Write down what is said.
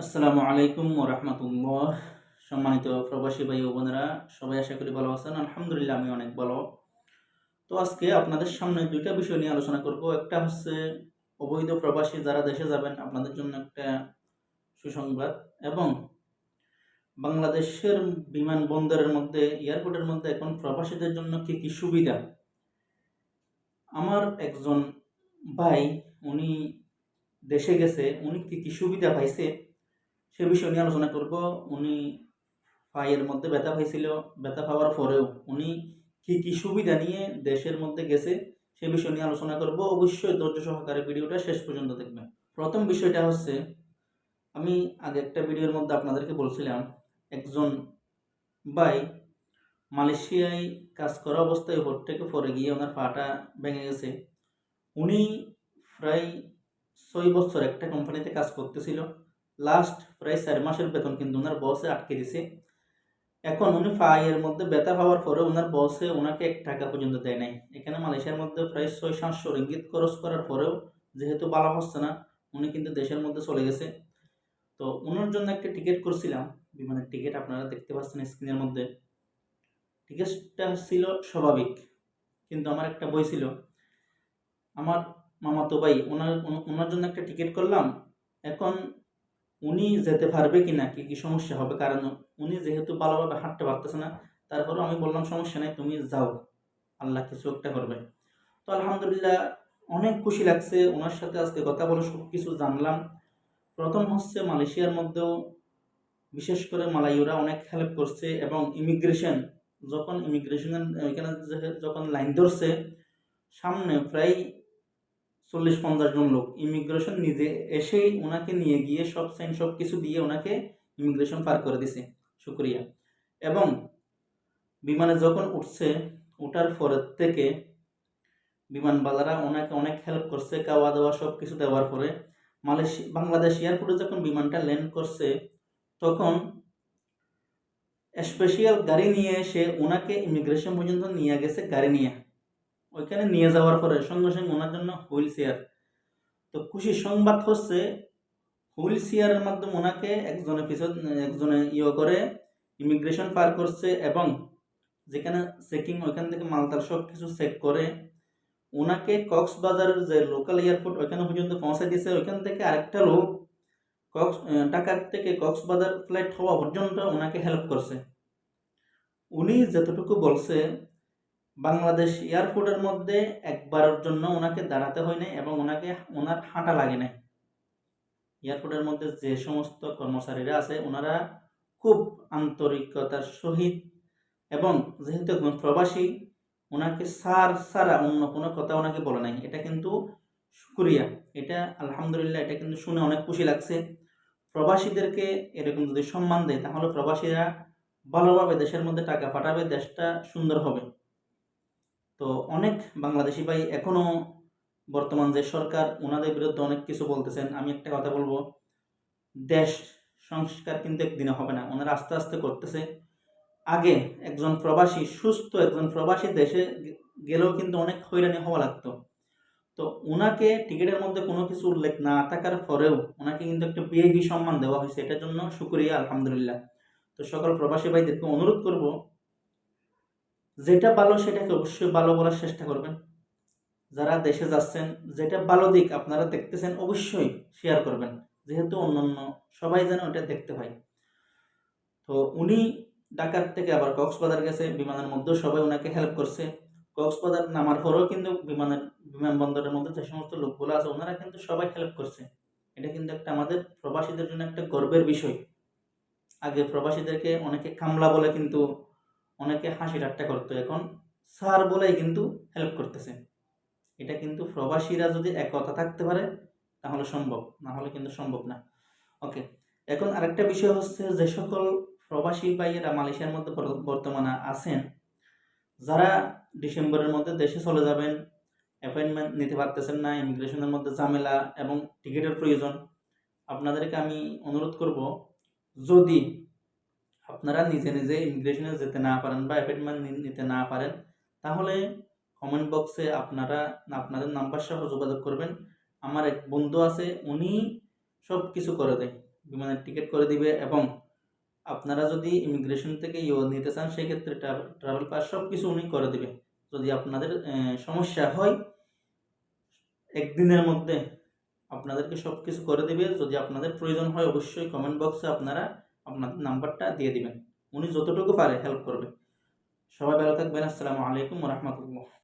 আসসালামু আলাইকুম রহমতুল্লাহ। সম্মানিত প্রবাসী ভাই ও বোনেরা, সবাই আশা করি ভালো আছেন। আলহামদুলিল্লাহ আমি অনেক ভালো। তো আজকে আপনাদের সামনে দুইটা বিষয় নিয়ে আলোচনা করব। একটা হচ্ছে অবৈধ প্রবাসী যারা দেশে যাবেন, আপনাদের জন্য একটা সুসংবাদ। এবং বাংলাদেশের বিমানবন্দরের মধ্যে, এয়ারপোর্টের মধ্যে এখন প্রবাসীদের জন্য কি কি সুবিধা? আমার একজন ভাই, উনি দেশে গেছে, উনি কি কি সুবিধা পাইছে? সে বিষয় নিয়ে আলোচনা করব। উনি পায়ের মধ্যে ব্যথা পাইছিল। ব্যথা পাওয়ার পরেও উনি কি কি সুবিধা নিয়ে দেশের মধ্যে গেছে সে বিষয় নিয়ে আলোচনা করব। অবশ্যই ধৈর্য সহকারে ভিডিওটা শেষ পর্যন্ত দেখবেন। প্রথম বিষয়টা হচ্ছে, আমি আগে একটা ভিডিওর মধ্যে আপনাদেরকে বলছিলাম, একজন ভাই মালয়েশিয়ায় কাজ করা অবস্থায় হোট থেকে পরে গিয়ে ওনার পাটা ভেঙে গেছে। উনি প্রায় ছয় বছর একটা কোম্পানিতে কাজ করতেছিল। লাস্ট প্রায় চার মাসের বেতন কিন্তু ওনার বসে আটকে দিছে। এখন উনি পায়ের মধ্যে ব্যথা পাওয়ার পরে ওনার বসে ওনাকে এক টাকা পর্যন্ত দেয় নাই। এখানে মালয়েশিয়ার মধ্যে প্রায় ছয় সাতশো রিঙ্গিত খরচ করার পরেও যেহেতু ভালো হচ্ছে না, উনি কিন্তু দেশের মধ্যে চলে গেছে। তো ওনার জন্য একটা টিকিট করছিলাম। বিমানের টিকিট আপনারা দেখতে পাচ্ছেন স্ক্রিনের মধ্যে। টিকিটটা ছিল স্বাভাবিক, কিন্তু আমার একটা বই ছিল। আমার মামাতো ভাই, ওনার ওনার জন্য একটা টিকিট করলাম। এখন উনি যেতে পারবে কি না কি কি সমস্যা হবে? কারণ উনি যেহেতু ভালোভাবে হাঁটতে পারতেছে না, তারপরেও আমি বললাম, সমস্যা নেই, তুমি যাও। আল্লাহ কিছু একটা করবে। তো আলহামদুলিল্লাহ অনেক খুশি লাগছে ওনার সাথে আজকে কথা বলে সব কিছু জানলাম। প্রথম হচ্ছে মালয়েশিয়ার মধ্যেও বিশেষ করে মালাইরা অনেক হেল্প করছে এবং ইমিগ্রেশন যখন ইমিগ্রেশনের এখানে যখন লাইন ধরছে, সামনে প্রায় চল্লিশ পঞ্চাশ জন লোক। ইমিগ্রেশন নিজে এসেই ওনাকে নিয়ে গিয়ে সব সাইন সব কিছু দিয়ে ওনাকে ইমিগ্রেশন পার করে দিছে। শুক্রিয়া। এবং বিমানে যখন উঠছে ওঠার পরের থেকে বিমানবালারা ওনাকে অনেক হেল্প করছে খাওয়া দাওয়া সব কিছু দেওয়ার পরে। মালয়েশিয়া বাংলাদেশ এয়ারপোর্টে যখন বিমানটা ল্যান্ড করছে, তখন স্পেশাল গাড়ি নিয়ে এসে ওনাকে ইমিগ্রেশন পর্যন্ত নিয়ে গেছে, গাড়ি নিয়ে। ওইখানে নিয়ে যাওয়ার পরে সঙ্গে সঙ্গে ওনার জন্য হুইল চেয়ার। তো খুশির সংবাদ হচ্ছে, হুইল চেয়ারের মাধ্যমে ওনাকে একজনের পিছন, একজনে ইয়ে করে ইমিগ্রেশন পার করছে এবং যেখানে চেকিং ওইখান থেকে মালতার সব কিছু চেক করে, ওনাকে কক্সবাজারের যে লোকাল এয়ারপোর্ট ওইখানে পর্যন্ত পৌঁছে দিয়েছে। ওইখান থেকে আরেকটা লোক কক্স টাকার থেকে কক্সবাজার ফ্লাইট হওয়া পর্যন্ত ওনাকে হেল্প করছে। উনি যতটুকু বলছে বাংলাদেশ এয়ারপোর্টের মধ্যে একবারের জন্য ওনাকে দাঁড়াতে হয় নাই এবং ওনাকে, ওনার হাঁটা লাগে নাই। এয়ারপোর্টের মধ্যে যে সমস্ত কর্মচারীরা আছে, ওনারা খুব আন্তরিকতার সহিত এবং যেহেতু একজন প্রবাসী, ওনাকে সার সারা অন্য কোনো কথা ওনাকে বলে নাই। এটা কিন্তু শুক্রিয়া। এটা আলহামদুলিল্লাহ, এটা কিন্তু শুনে অনেক খুশি লাগছে। প্রবাসীদেরকে এরকম যদি সম্মান দেয়, তাহলে প্রবাসীরা ভালোভাবে দেশের মধ্যে টাকা পাঠাবে, দেশটা সুন্দর হবে। তো অনেক বাংলাদেশি ভাই এখনও বর্তমান যে সরকার ওনাদের বিরুদ্ধে অনেক কিছু বলতেছেন। আমি একটা কথা বলব, দেশ সংস্কার কিন্তু একদিনে হবে না। ওনারা আস্তে আস্তে করতেছে। আগে একজন প্রবাসী, সুস্থ একজন প্রবাসী দেশে গেলেও কিন্তু অনেক হয়রানি হওয়া লাগতো। তো ওনাকে টিকিটের মধ্যে কোনো কিছু উল্লেখ না থাকার পরেও ওনাকে কিন্তু একটা বিআইপি সম্মান দেওয়া হয়েছে। এটার জন্য শুক্রিয়া, আলহামদুলিল্লাহ। তো সকল প্রবাসী ভাইদেরকে অনুরোধ করব যেটা ভালো সেটাকে অবশ্যই ভালো বলার চেষ্টা করবেন। যারা দেশে যাচ্ছেন, যেটা ভালো দিক আপনারা দেখতেছেন, অবশ্যই শেয়ার করবেন। যেহেতু অন্যান্য সবাই যেন ওটা দেখতে পায়। তো উনি ঢাকার থেকে আবার কক্সবাজার গেছে, বিমানের মধ্যেও সবাই ওনাকে হেল্প করছে। কক্সবাজার নামার পরেও কিন্তু বিমানের, বিমানবন্দরের মধ্যে যে সমস্ত লোকগুলো আছে, ওনারা কিন্তু সবাই হেল্প করছে। এটা কিন্তু একটা আমাদের প্রবাসীদের জন্য একটা গর্বের বিষয়। আগে প্রবাসীদেরকে অনেকে কামলা বলে কিন্তু অনেকে হাসি ঠাট্টা করতো। এখন স্যার বলেই কিন্তু হেল্প করতেছে। এটা কিন্তু প্রবাসীরা যদি একতা থাকতে পারে, তাহলে সম্ভব, না হলে কিন্তু সম্ভব না। ওকে এখন আরেকটা বিষয় হচ্ছে যে সকল প্রবাসী ভাইয়েরা মালয়েশিয়ার মধ্যে বর্তমানে আছেন, যারা ডিসেম্বরের মধ্যে দেশে চলে যাবেন অ্যাপয়েন্টমেন্ট নিতে পারতেছেন না ইমিগ্রেশনের মধ্যে ঝামেলা এবং টিকিটের প্রয়োজন। আপনাদেরকে আমি অনুরোধ করব, যদি আপনারা নিজে নিজে ইমিগ্রেশনে যেতে না পারেন বা অ্যাপয়েন্টমেন্ট নিতে না পারেন, তাহলে কমেন্ট বক্সে আপনারা আপনাদের নাম্বার সহ যোগাযোগ করবেন। আমার এক বন্ধু আছে, উনি সব কিছু করে দেয়, বিমানের টিকিট করে দিবে এবং আপনারা যদি ইমিগ্রেশন থেকে ইয়ে নিতে চান, সেক্ষেত্রে ট্রাভেল পাস সব কিছু উনি করে দিবে। যদি আপনাদের সমস্যা হয়, একদিনের মধ্যে আপনাদেরকে সব কিছু করে দিবে। যদি আপনাদের প্রয়োজন হয়, অবশ্যই কমেন্ট বক্সে আপনারা আপনাদের নাম্বারটা দিয়ে দিবেন। উনি যতটুকু পারে হেল্প করবে। সবাই ভালো থাকবেন। আসসালামু আলাইকুম রহমতুল্লাহ।